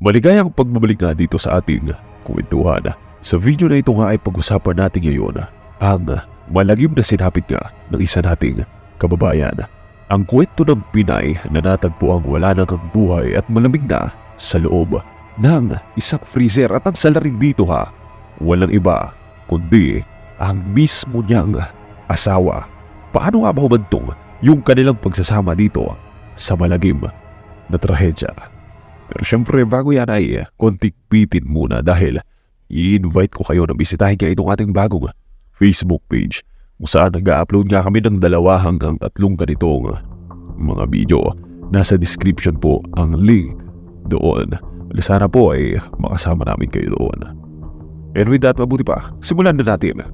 Maligayang pagbabalik nga dito sa ating kwentuhan. Sa video na ito nga ay pag-usapan natin ngayon ang malagim na sinapit nga ng isa nating kababayan. Ang kwento ng Pinay na natagpo ang wala nang ang buhay at malamig na sa loob ng isang freezer at ang salarin dito ha, walang iba kundi ang mismo niyang asawa. Paano nga ba humantong yung kanilang pagsasama dito sa malagim na trahedya? Pero syempre bago yan ay konting pitin muna dahil i-invite ko kayo na bisitahin nga itong ating bagong Facebook page kung saan nag-upload nga kami ng dalawa hanggang tatlong ganitong mga video. Nasa description po ang link doon. Sana po ay makasama namin kayo doon. And with that, mabuti pa, simulan na natin.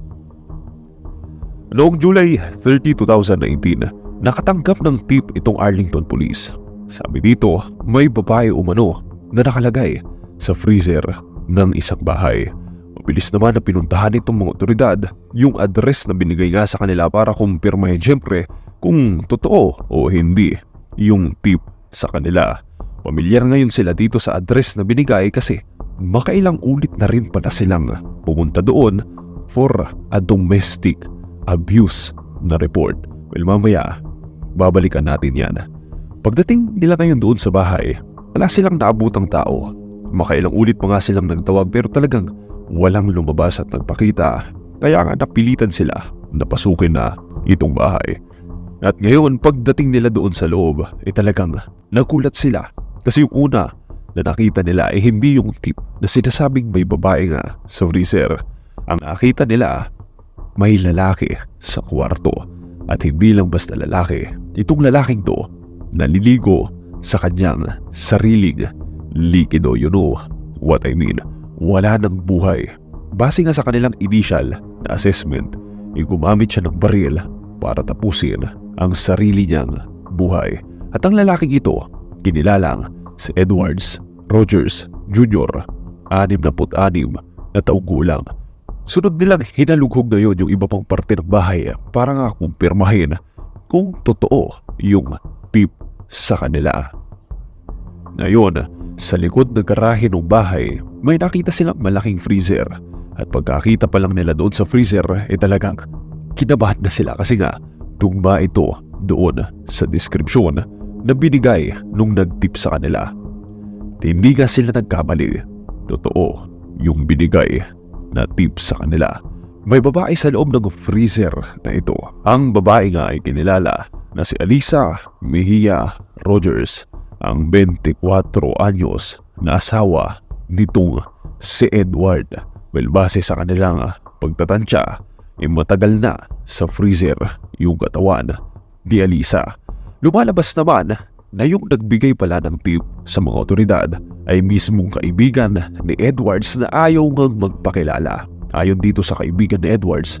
Noong July 30, 2019, nakatanggap ng tip itong Arlington Police. Sabi dito, may babae umano na nakalagay sa freezer ng isang bahay. Mabilis naman na pinuntahan itong mga otoridad yung address na binigay nga sa kanila para kumpirmahin syempre kung totoo o hindi yung tip sa kanila. Pamilyar ngayon sila dito sa address na binigay kasi makailang ulit na rin pala silang pumunta doon for a domestic abuse na report. Well mamaya, babalikan natin yan. Pagdating nila ngayon doon sa bahay, wala silang naabutang tao. Makailang ulit pa nga silang nagtawag pero talagang walang lumabas at nagpakita. Kaya nga napilitan sila na pasukin na itong bahay. At ngayon pagdating nila doon sa loob, eh talagang nagulat sila. Kasi yung una na nakita nila ay hindi yung tip na sinasabing may babae nga sa freezer. Ang nakita nila, may lalaki sa kwarto. At hindi lang basta lalaki, itong lalaking to naliligo sa kanyang sariling likido. You know what I mean? Wala ng buhay. Base nga sa kanilang initial na assessment, ay gumamit siya ng baril para tapusin ang sarili niyang buhay. At ang lalaking ito, kinilalang si Edwards Rogers Jr., 66 na taong gulang. Sunod nilang hinalughog na yon yung iba pang parte ng bahay para nga kumpirmahin kung totoo yung tip sa kanila. Ngayon, sa likod ng garahe ng bahay, may nakita silang malaking freezer. At pagkakita pa lang nila doon sa freezer, eh talagang kinabahan na sila kasi nga tugma ito doon sa description na binigay nung nagtip sa kanila. Hindi nga sila nagkamali. Totoo yung binigay na tip sa kanila. May babae sa loob ng freezer na ito. Ang babae nga ay kinilala na si Alisa Mejia Rogers, ang 24 anyos na asawa nitong si Edward. Well, base sa kanilang pagtatansya, ay matagal na sa freezer yung katawan ni Alisa. Lumalabas naman na yung nagbigay pala ng tip sa mga otoridad ay mismong kaibigan ni Edwards na ayaw ngang magpakilala. Ayon dito sa kaibigan ni Edwards,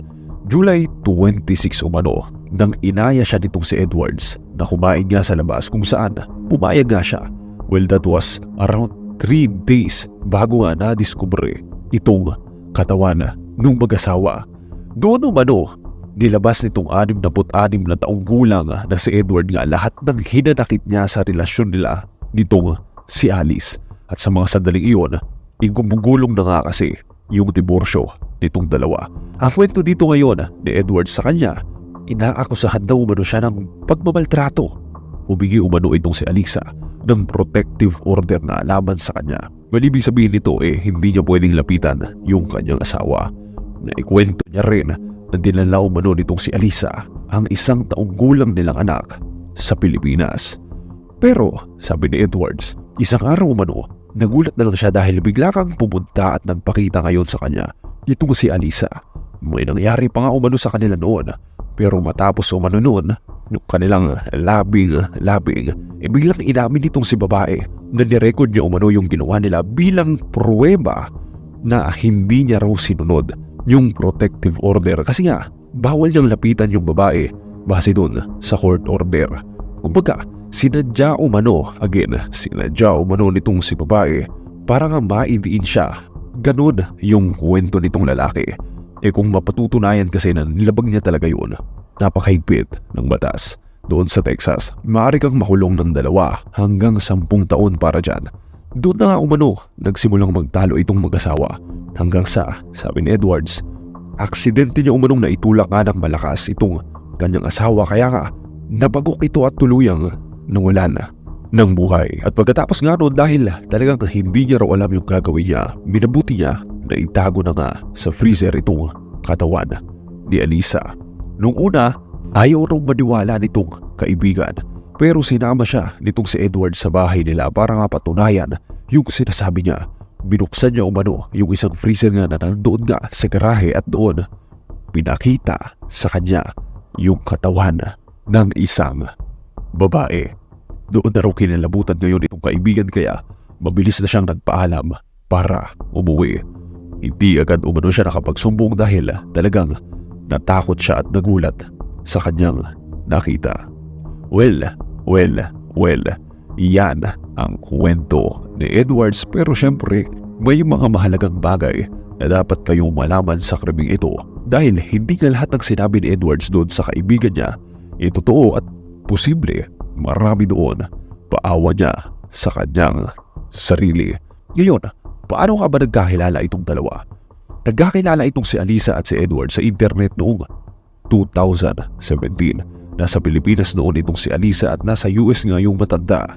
July 26 umano nang inaya siya nitong si Edwards na kumain nga sa labas kung saan pumayag nga siya. Well, that was around 3 days bago nga na-discover itong katawan nung mag-asawa. Doon umano, nilabas nitong 66 na taong gulang na si Edward nga lahat ng hinanakit niya sa relasyon nila nitong si Alice. At sa mga sandaling iyon, igumugulong na nga kasi yung diborsyo nitong dalawa. Ang kwento dito ngayon ni Edward sa kanya, inaakusahan daw umano siya ng pagmamaltrato. Humingi umano itong si Alisa ng protective order na laban sa kanya. Well, ibig sabihin nito eh hindi niya pwedeng lapitan yung kanyang asawa. Na ikwento niya rin na dinala umano nitong si Alisa ang isang taong gulang nilang anak sa Pilipinas. Pero sabi ni Edwards, isang araw umano, nagulat na lang siya dahil bigla kang pumunta at nagpakita ngayon sa kanya itong si Alisa. May nangyari pa nga umano sa kanila noon pero matapos umano noon, yung kanilang labing-labing, e biglang inamin nitong si babae na nirecord niya umano yung ginawa nila bilang pruweba na hindi niya raw sinunod yung protective order kasi nga bawal niyang lapitan yung babae base dun sa court order. Kumbaga, sinadya umano, again, sinadya umano nitong si babae para nga maidiin siya. Ganun yung kwento nitong lalaki. Eh kung mapatutunayan kasi na nilabag niya talaga yun, napakahigpit ng batas. Doon sa Texas, maaari kang makulong ng dalawa hanggang sampung taon para dyan. Doon na nga umano, nagsimulang magtalo itong mag-asawa hanggang sa, sabi ni Edwards, aksidente niya umanong naitulak nga ng malakas itong kanyang asawa kaya nga nabagok ito at tuluyang nangulan ng buhay. At pagkatapos nga noon dahil talagang hindi niya raw alam yung gagawin niya, minabuti niya na itago na nga sa freezer itong katawan ni Alisa. Nung una, ayaw raw maniwala nitong kaibigan pero sinama siya nitong si Edward sa bahay nila para nga patunayan yung sinasabi niya. Binuksan niya umano yung isang freezer nga na nandoon nga sa garahe at doon pinakita sa kanya yung katawan ng isang babae. Doon na raw kinalabutan ngayon itong kaibigan kaya mabilis na siyang nagpaalam para umuwi. Hindi agad umano siya nakapagsumbong dahil talagang natakot siya at nagulat sa kanyang nakita. Well, well, well, yan ang kwento ni Edwards pero syempre may mga mahalagang bagay na dapat kayong malaman sa kriming ito dahil hindi nga lahat ng sinabi ni Edwards doon sa kaibigan niya ay totoo at posible marami doon paawa niya sa kanyang sarili. Ngayon, paano nga ba nagkakilala itong dalawa? Nagkakilala itong si Alisa at si Edward sa internet noong 2017. Nasa Pilipinas noon itong si Alisa at nasa US nga yung matanda.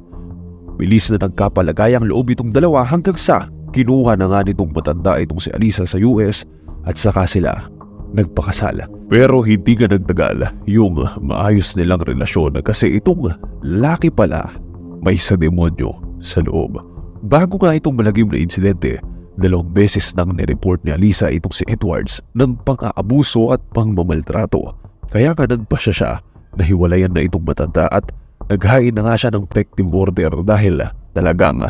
Bilis na nagkapalagayang loob itong dalawa hanggang sa kinuha na nga nitong matanda itong si Alisa sa US at saka sila nagpakasal. Pero hindi nga nagtagal yung maayos nilang relasyon kasi itong laki pala may sa demonyo sa loob. Bago nga itong malagim na insidente, dalawang beses nang nireport ni Alisa itong si Edwards ng pang-aabuso at pang-mamaltrato. Kaya nga nagpasya siya na hiwalayan na itong matanda at naghain na nga siya ng protective order dahil talagang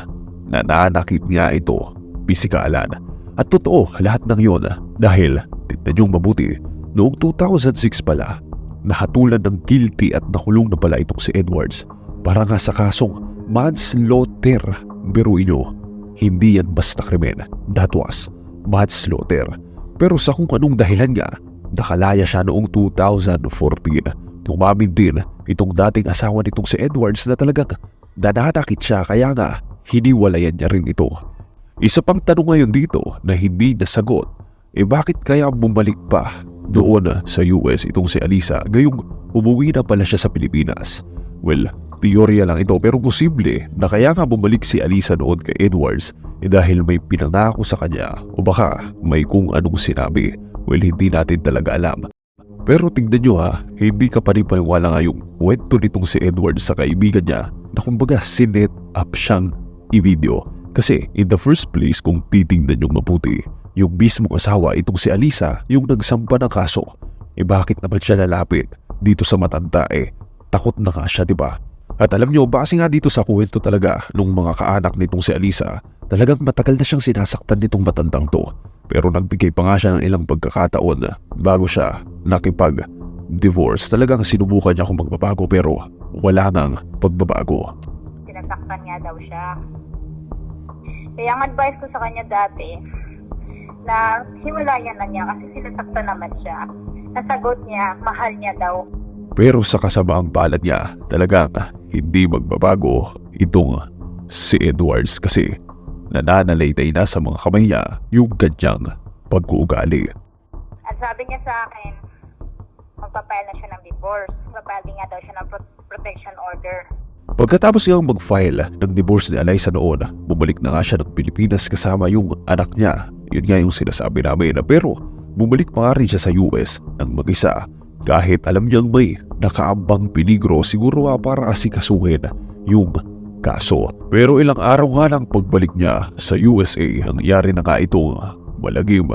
nananakit nga ito pisikalan. At totoo lahat ng yon dahil tignan niyong mabuti noong 2006 pala nahatulan ng guilty at nakulong na pala itong si Edwards para nga sa kasong manslaughter. Biruin niyo, hindi yan basta krimen. That was manslaughter. Pero sa kung anong dahilan nga, nakalaya siya noong 2014. Tumamin din itong dating asawa nitong si Edwards na talagang nananakit siya kaya nga hiniwalayan niya rin ito. Isa pang tanong ngayon dito na hindi nasagot, eh bakit kaya bumalik pa doon sa US itong si Alisa gayong umuwi na pala siya sa Pilipinas? Well, teorya lang ito pero posible na kaya nga bumalik si Alisa noon kay Edwards eh dahil may pinangako sa kanya o baka may kung anong sinabi. Well, hindi natin talaga alam. Pero tignan nyo ha, hindi ka pa rin paniwala nga yung kwento nitong si Edward sa kaibigan niya na kumbaga sinet up siyang i-video. Kasi in the first place kung titingnan nyo mabuti, yung mismo asawa itong si Alisa yung nagsampa ng kaso. Eh bakit naman siya lalapit dito sa matanda eh? Takot na nga siya, ba? At alam nyo, base nga dito sa kwento talaga nung mga kaanak nitong si Alisa, talagang matagal na siyang sinasaktan nitong matandang to. Pero nagbigay pa nga siya ng ilang pagkakataon bago siya nakipag-divorce. Talagang sinubukan niya kung magbabago pero wala nang pagbabago. sinasaktan niya daw siya. Kaya ang advice ko sa kanya dati, na hiwalayan na niya kasi sinasaktan naman siya. Nasagot niya, mahal niya daw. Pero sa kasamaang palad niya, talagang hindi magbabago itong si Edwards kasi nananalaytay na sa mga kamay niya yung ganyang pag-uugali. At sabi niya sa akin, magpapile na siya ng divorce. Magpapile din nga daw siya ng pro- protection order. Pagkatapos niyang mag-file ng divorce ni Eliza noon, bumalik na nga siya ng Pilipinas kasama yung anak niya. Yun nga yung sinasabi namin. Pero bumalik pa rin siya sa US ng mag-isa. Kahit alam niyang may nakaambang peligro siguro nga para asikasuhin yung kaso. Pero ilang araw nga lang pagbalik niya sa USA, nangyari na nga itong malagim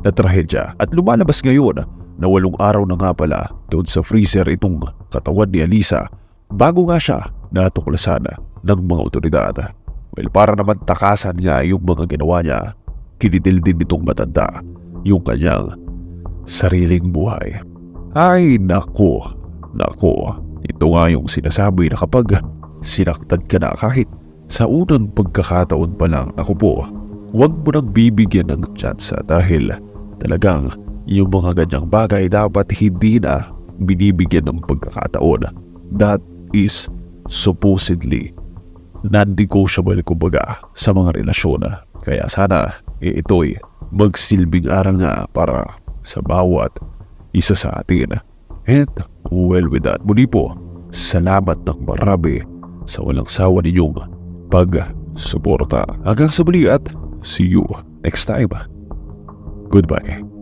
na trahedya. At lumalabas ngayon na walong araw na nga pala doon sa freezer itong katawan ni Alisa bago nga siya natuklasan ng mga otoridad. Well, para naman takasan nga yung mga ginawa niya, kinitil din nitong matanda yung kanyang sariling buhay. Ay nako, nako, ito nga yung sinasabi na kapag sinaktan ka na kahit sa unang pagkakataon pa lang, ako po, huwag mo nang bibigyan ng tsansa dahil talagang yung mga ganyang bagay dapat hindi na binibigyan ng pagkakataon. That is supposedly non-negotiable kumbaga sa mga relasyon. Kaya sana ito'y magsilbing aral nga para sa bawat isa sa atin. And well with that, muli po, salamat ng marami sa walang sawa ninyong pag-suporta. Hanggang sa muli at see you next time. Goodbye.